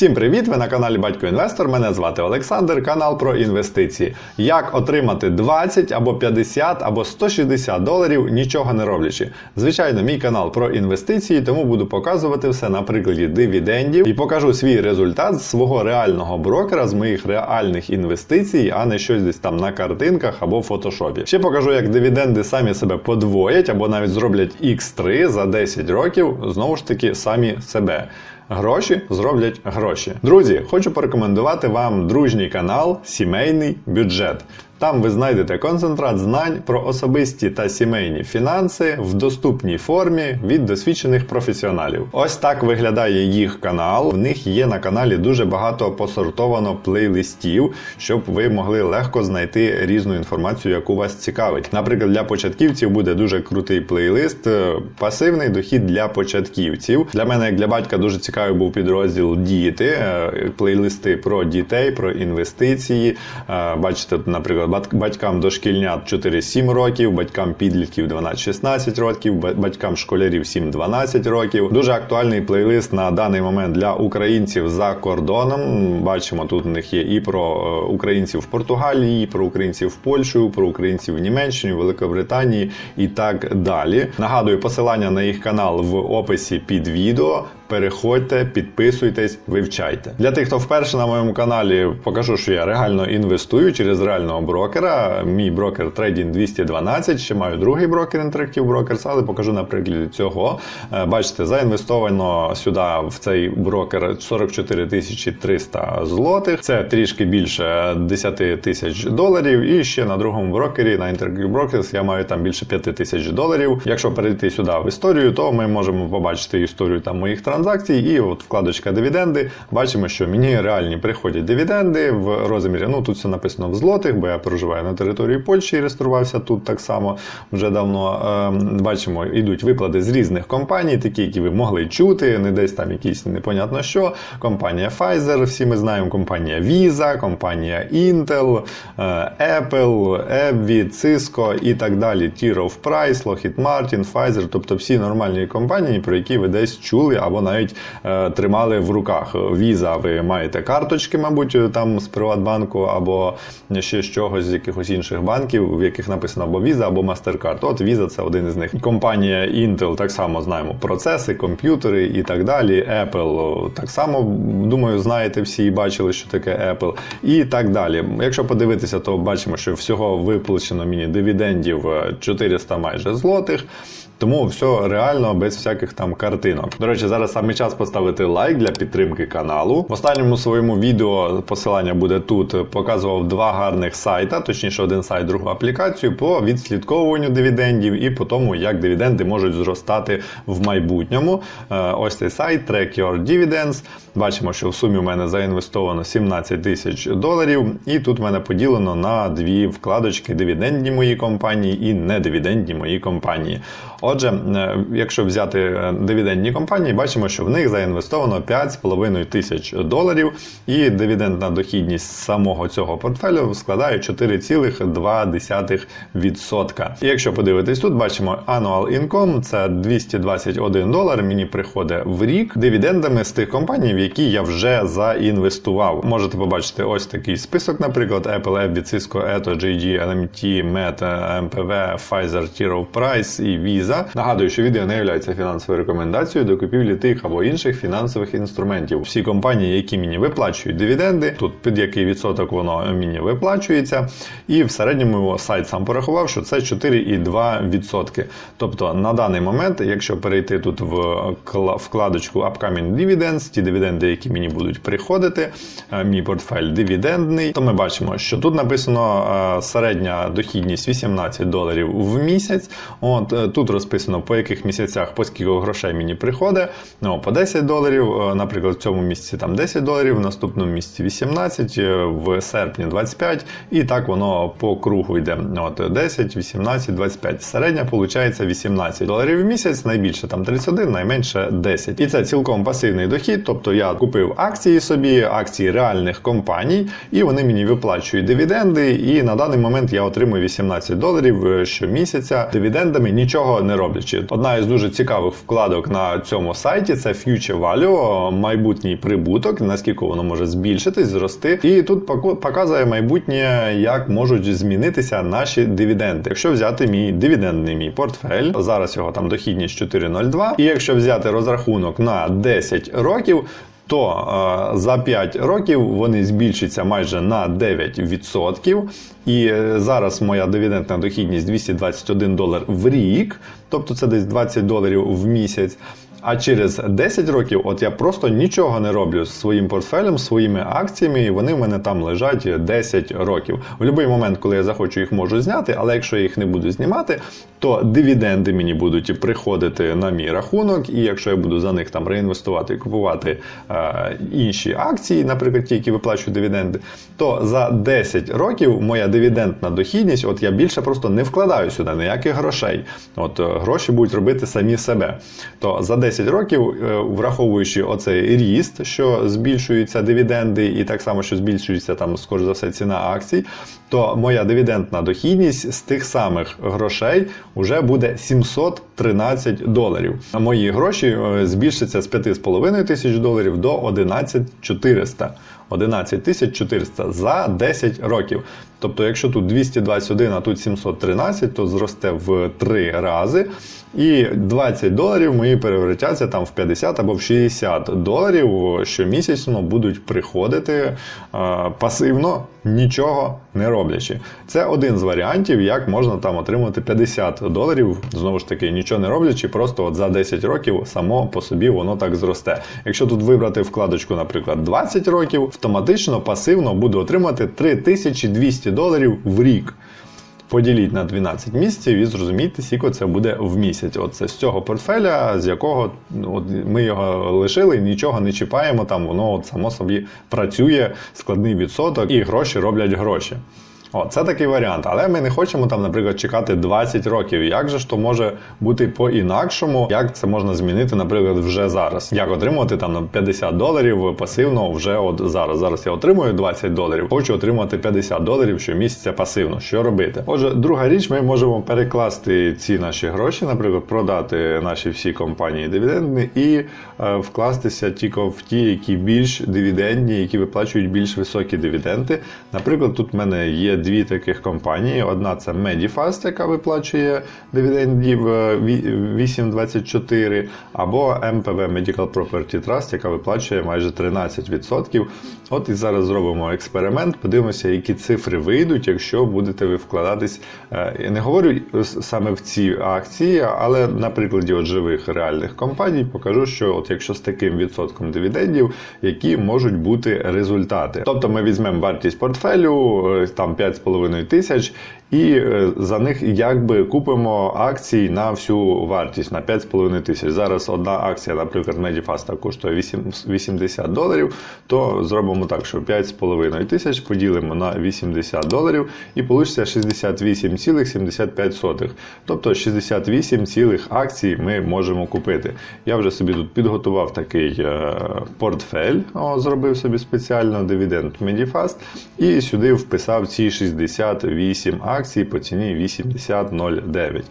Всім привіт! Ви на каналі Батько Інвестор. Мене звати Олександр, канал про інвестиції. Як отримати 20 або 50 або 160 доларів, нічого не роблячи. Звичайно, мій канал про інвестиції, тому буду показувати все на прикладі дивідендів і покажу свій результат з свого реального брокера з моїх реальних інвестицій, а не щось десь там на картинках або в фотошопі. Ще покажу, як дивіденди самі себе подвоять або навіть зроблять X3 за 10 років, знову ж таки, самі себе. Гроші зроблять гроші. Друзі, хочу порекомендувати вам дружній канал Сімейний бюджет. Там ви знайдете концентрат знань про особисті та сімейні фінанси в доступній формі від досвідчених професіоналів. Ось так виглядає їх канал. В них є на каналі дуже багато посортовано плейлистів, щоб ви могли легко знайти різну інформацію, яку вас цікавить. Наприклад, для початківців буде дуже крутий плейлист е, Пасивний дохід для початківців. Для мене, як для батька, дуже цікавий був підрозділ Діти, е, плейлисти про дітей, про інвестиції. Е, Бачите, наприклад, батькам дошкільнят 4-7 років, батькам підлітків 12-16 років, ба- батькам школярів 7-12 років. Дуже актуальний плейлист на даний момент для українців за кордоном. Бачимо, тут у них є і про е, українців в Португалії, і про українців в Польщу, про українців в Німеччині, Великобританії і так далі. Нагадую, посилання на їх канал в описі під відео. Переходьте, підписуйтесь, вивчайте. Для тих, хто вперше на моєму каналі, покажу, що я реально інвестую через реального брокера. Мій брокер Trading 212, ще маю другий брокер Interactive Brokers, але покажу на прикладі цього. Е, Бачите, заінвестовано сюди в цей брокер 44 тисячі 300 злотих. Це трішки більше 10 тисяч доларів. І ще на другому брокері на Interactive Brokers я маю там більше 5 тисяч доларів. Якщо перейти сюди в історію, то ми можемо побачити історію там моїх транзакцій. І от вкладочка дивіденди. Бачимо, що мені реальні приходять дивіденди в розмірі. Ну тут все написано в злотих, бо я проживаю на території Польщі і реєструвався тут так само вже давно. Ем, Бачимо, йдуть виплати з різних компаній, такі, які ви могли чути, не десь там якісь непонятно що. Компанія Pfizer, всі ми знаємо, компанія Visa, компанія Intel, е, Apple, Ebvі, Cisco і так далі. Tier of Price, Lockheed Martin, Pfizer, тобто всі нормальні компанії, про які ви десь чули або навіть е, тримали в руках. Visa ви маєте карточки, мабуть, там з Приватбанку або ще з чогось з якихось інших банків, в яких написано або Visa, або MasterCard. От Visa це один із них. Компанія Intel так само знаємо процеси, комп'ютери і так далі. Apple так само думаю, знаєте всі і бачили, що таке Apple, і так далі. Якщо подивитися, то бачимо, що всього виплачено мені дивідендів е, 400 майже злотих. Тому все реально без всяких там картинок. До речі, зараз саме час поставити лайк для підтримки каналу. В останньому своєму відео посилання буде тут. Показував два гарних сайта, точніше, один сайт, другу аплікацію по відслідковуванню дивідендів і по тому, як дивіденди можуть зростати в майбутньому. Е, Ось цей сайт Track Your Dividends. Бачимо, що в сумі у мене заінвестовано 17 тисяч доларів, і тут в мене поділено на дві вкладочки: дивідендні мої компанії і недивідендні мої компанії. Отже, е, якщо взяти е, дивідендні компанії, бачимо, що в них заінвестовано 5,5 тисяч доларів, і дивідендна дохідність самого цього портфелю складає 4,2%. І якщо подивитись тут, бачимо annual income, це 221 долар. Мені приходить в рік дивідендами з тих компаній, в які я вже заінвестував. Можете побачити ось такий список, наприклад, Apple, Ebby, Cisco, Eto, JG, LMT, Meta, MPV, Pfizer, Tier of Price і Visa. Нагадую, що відео не є фінансовою рекомендацією до купівлі тих або інших фінансових інструментів. Всі компанії, які мені виплачують дивіденди, тут під який відсоток воно мені виплачується, і в середньому сайт сам порахував, що це 4,2%. Тобто на даний момент, якщо перейти тут в вкладочку Upcoming Dividends, ті дивіденди, які мені будуть приходити, е, мій портфель дивідендний, то ми бачимо, що тут написано е, середня дохідність 18 доларів в місяць. От е, тут розписано по яких місяцях по скільки грошей мені приходить. Ну, по 10 доларів, е, наприклад, в цьому місяці там 10 доларів, в наступному місяці 18, е, в серпні 25, і так воно по кругу йде. От 10, 18, 25. Середня виходить 18 доларів в місяць, найбільше там 31, найменше 10. І це цілком пасивний дохід. Тобто я купив акції собі, акції реальних компаній, і вони мені виплачують дивіденди. І на даний момент я отримую 18 доларів е, щомісяця дивідендами, нічого не не роблячи. Одна із дуже цікавих вкладок на цьому сайті це Future Value, майбутній прибуток, наскільки воно може збільшитись, зрости. І тут показує майбутнє, як можуть змінитися наші дивіденди. Якщо взяти мій дивідендний мій портфель, зараз його там дохідність 4,02, і якщо взяти розрахунок на 10 років. То е, за 5 років вони збільшаться майже на 9%. І е, зараз моя дивідендна дохідність 221 долар в рік, тобто це десь 20 доларів в місяць. А через 10 років, от я просто нічого не роблю з своїм портфелем, своїми акціями, і вони в мене там лежать 10 років. В будь-який момент, коли я захочу, їх можу зняти, але якщо я їх не буду знімати, то дивіденди мені будуть приходити на мій рахунок, і якщо я буду за них там реінвестувати і купувати е, інші акції, наприклад, ті, які виплачують дивіденди, то за 10 років моя дивідендна дохідність, от я більше просто не вкладаю сюди ніяких грошей. От е, гроші будуть робити самі себе. То за 10 років, е, враховуючи оцей ріст, що збільшуються дивіденди, і так само, що збільшується там, скоріш за все, ціна акцій, то моя дивідендна дохідність з тих самих грошей вже буде 713 доларів. А мої гроші е, збільшаться з 5,5 тисяч доларів до 11400. 11 400 за 10 років. Тобто, якщо тут 221, а тут 713, то зросте в 3 рази. І 20 доларів мої перевертяться там в 50 або в 60 доларів, щомісячно будуть приходити е, пасивно, нічого не роблячи. Це один з варіантів, як можна там отримати 50 доларів, знову ж таки, нічого не роблячи, просто от за 10 років само по собі воно так зросте. Якщо тут вибрати вкладочку, наприклад, 20 років, автоматично пасивно буду отримати 3200 доларів в рік. Поділіть на 12 місяців і зрозумійте, скільки це буде в місяць. От це з цього портфеля, з якого ну, от ми його лишили, нічого не чіпаємо, там воно от само собі працює, складний відсоток, і гроші роблять гроші. О, це такий варіант, але ми не хочемо там, наприклад, чекати 20 років. Як же ж то може бути по-інакшому? Як це можна змінити, наприклад, вже зараз? Як отримувати там на 50 доларів пасивно вже от зараз? Зараз я отримую 20 доларів, хочу отримати 50 доларів щомісяця пасивно. Що робити? Отже, друга річ, ми можемо перекласти ці наші гроші, наприклад, продати наші всі компанії дивідендні і е, вкластися тільки в ті, які більш дивідендні, які виплачують більш високі дивіденди. Наприклад, тут в мене є дві таких компанії. Одна це Medifast, яка виплачує дивідендів е, 8,24, або MPV Medical Property Trust, яка виплачує майже 13%. От і зараз зробимо експеримент, подивимося, які цифри вийдуть, якщо будете ви вкладатись. е, Я не говорю саме в ці акції, але на прикладі от живих реальних компаній покажу, що от якщо з таким відсотком дивідендів, які можуть бути результати. Тобто ми візьмемо вартість портфелю, е, там 5,5 тисяч, і е, за них якби купимо акції на всю вартість на 5,5 тисяч. Зараз одна акція, наприклад, Medifast коштує 80 доларів, то зробимо так, що 5,5 тисяч поділимо на 80 доларів і вийде 68,75. Тобто 68 цілих акцій ми можемо купити. Я вже собі тут підготував такий е, портфель, о, зробив собі спеціально дивіденд Medifast, і сюди вписав ці 68 акцій по ціні 80,09.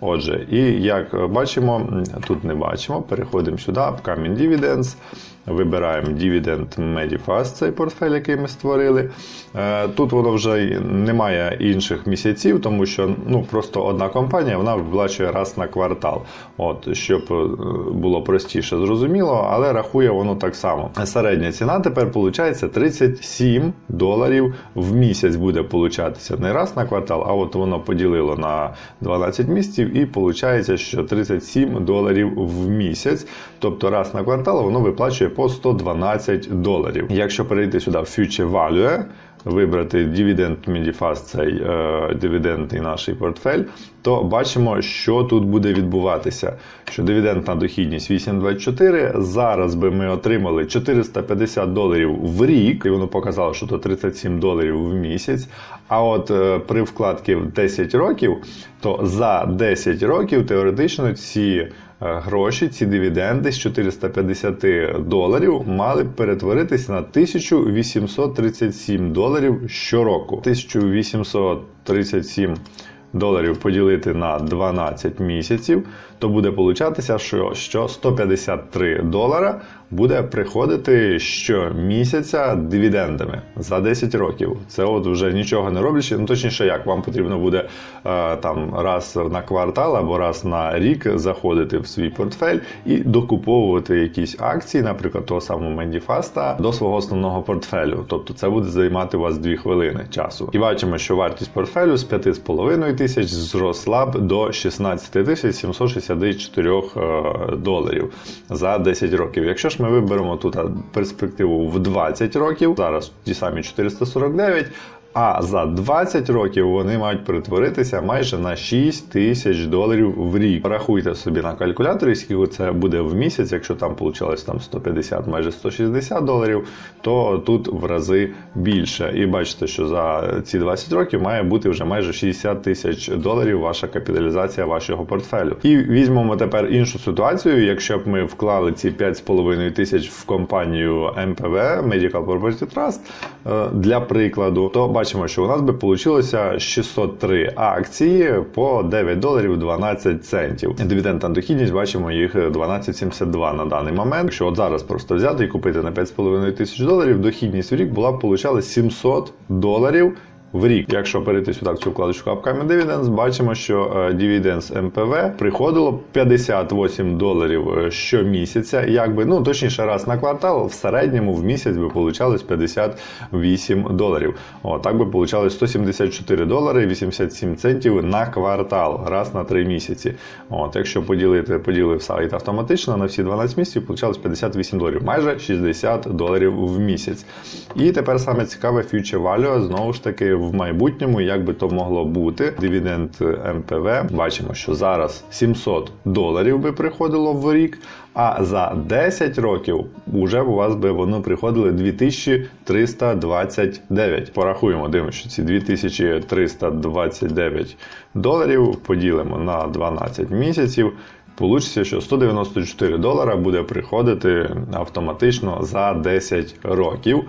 Отже, і як бачимо, тут не бачимо, переходимо сюди, Upcoming Dividends. Вибираємо Dividend Medifast, цей портфель, який ми створили. Е, Тут воно вже немає інших місяців, тому що ну, просто одна компанія вона виплачує раз на квартал. От, щоб е, було простіше зрозуміло, але рахує воно так само. Середня ціна тепер виходить 37 доларів в місяць буде получатися. Не раз на квартал, а от воно поділило на 12 місяців і виходить, що 37 доларів в місяць. Тобто раз на квартал воно виплачує по 112 доларів. Якщо перейти сюди в Future Value, вибрати дивіденд Medifast, цей е, дивідендний наш портфель, то бачимо, що тут буде відбуватися. Що дивідендна дохідність 8,24. Зараз би ми отримали 450 доларів в рік, і воно показало, що то 37 доларів в місяць. А от е, при вкладці в 10 років, то за 10 років теоретично ці е, гроші, ці дивіденди з 450 доларів мали б перетворитися на 1837 доларів щороку. 1837 доларів поділити на 12 місяців, то буде получатися, що 153 долара буде приходити щомісяця дивідендами за 10 років. Це от вже нічого не роблячи. Ну точніше, як вам потрібно буде е, там раз на квартал або раз на рік заходити в свій портфель і докуповувати якісь акції, наприклад, того самого Мендіфаста, до свого основного портфелю. Тобто це буде займати у вас 2 хвилини часу. І бачимо, що вартість портфелю з 5,5 тисяч зросла б до 16 тисяч 760 54 е, доларів за 10 років. Якщо ж ми виберемо тут перспективу в 20 років, зараз ті самі 449, а за 20 років вони мають перетворитися майже на 6 тисяч доларів в рік. Рахуйте собі на калькуляторі, скільки це буде в місяць, якщо там вийшло там 150, майже 160 доларів, то тут в рази більше. І бачите, що за ці 20 років має бути вже майже 60 тисяч доларів ваша капіталізація вашого портфелю. І візьмемо тепер іншу ситуацію. Якщо б ми вклали ці 5,5 тисяч в компанію МПВ Medical Property Trust, е, для прикладу, то бачимо, що у нас би вийшло 603 акції по 9 доларів 12 центів. Дивідендна дохідність бачимо їх 12,72 на даний момент. Якщо от зараз просто взяти і купити на 5,5 тисяч доларів, дохідність в рік була б получала 700 доларів. В рік, якщо перейти сюди в цю вкладочку Upcoming Dividends, бачимо, що е, Dividends МПВ приходило 58 доларів е, щомісяця. Якби ну точніше, раз на квартал, в середньому в місяць би получалось 58 доларів. О, так би получалось 174 долари 87 центів на квартал, раз на 3 місяці. От, якщо поділити, поділив сайт автоматично на всі 12 місяців, получалось 58 доларів, майже 60 доларів в місяць. І тепер саме цікаве Future Value, знову ж таки, в майбутньому, як би то могло бути. Дивіденд МПВ. Бачимо, що зараз 700 доларів би приходило в рік, а за 10 років уже у вас би воно приходило 2329. Порахуємо, дивимося, що ці 2329 доларів поділимо на 12 місяців. Получиться, що 194 долара буде приходити автоматично за 10 років.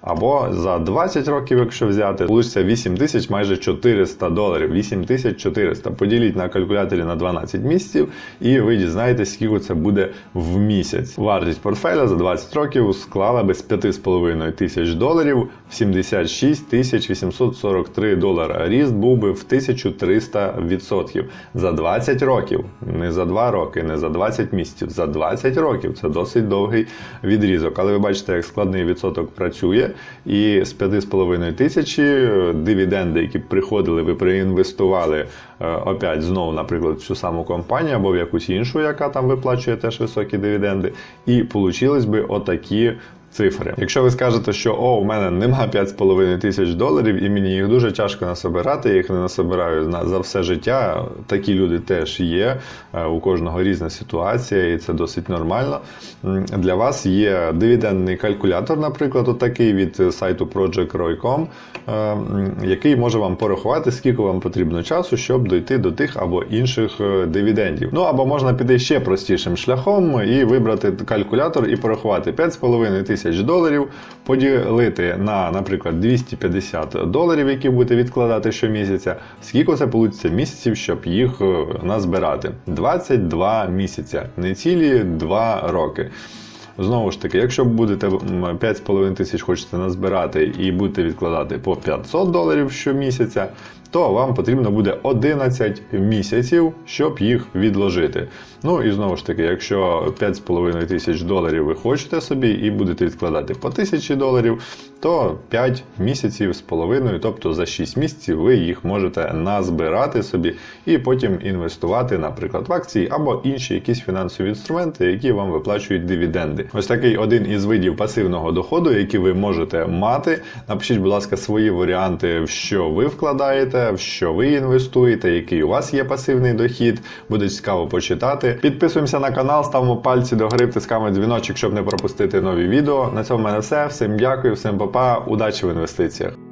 Або за 20 років, якщо взяти, получиться 8 тисяч майже 400 доларів. 8400. Поділіть на калькуляторі на 12 місяців, і ви дізнаєтесь, скільки це буде в місяць. Вартість портфеля за 20 років склала би з 5,5 тисяч доларів в 76 тисяч 843 долара. Ріст був би в 1300% за 20 років. Не за 2 роки, не за 20 місяців, за 20 років. Це досить довгий відрізок. Але ви бачите, як складний відсоток працює. І з 5,5 тисячі дивіденди, які приходили, ви проінвестували е, опять знову, наприклад, в цю саму компанію або в якусь іншу, яка там виплачує теж високі дивіденди, і получились би отакі. Цифри. Якщо ви скажете, що о, у мене нема 5,5 тисяч доларів, і мені їх дуже тяжко насобирати, я їх не насобираю на- за все життя. Такі люди теж є. Е, У кожного різна ситуація, і це досить нормально. Для вас є дивідендний калькулятор, наприклад, отакий від сайту project.roy.com, е, який може вам порахувати, скільки вам потрібно часу, щоб дойти до тих або інших е, дивідендів. Ну або можна піти ще простішим шляхом і вибрати калькулятор і порахувати 5,5 тисяч доларів, поділити на, наприклад, 250 доларів, які будете відкладати щомісяця. Скільки це вийде місяців, щоб їх е, назбирати? 22 місяця, не цілі 2 роки. Знову ж таки, якщо будете м, 5,5 тисяч хочете назбирати і будете відкладати по 500 доларів щомісяця, то вам потрібно буде 11 місяців, щоб їх відложити. Ну і знову ж таки, якщо 5,5 тисяч доларів ви хочете собі і будете відкладати по 1000 доларів, то 5 місяців з половиною, тобто за 6 місяців ви їх можете назбирати собі і потім інвестувати, наприклад, в акції або інші якісь фінансові інструменти, які вам виплачують дивіденди. Ось такий один із видів пасивного доходу, який ви можете мати. Напишіть, будь ласка, свої варіанти, в що ви вкладаєте, в що ви інвестуєте, який у вас є пасивний дохід. Буде цікаво почитати. Підписуємося на канал, ставимо пальці до гри, втискаємо дзвіночок, щоб не пропустити нові відео. На цьому в мене все. Всім дякую, всім па-па, удачі в інвестиціях.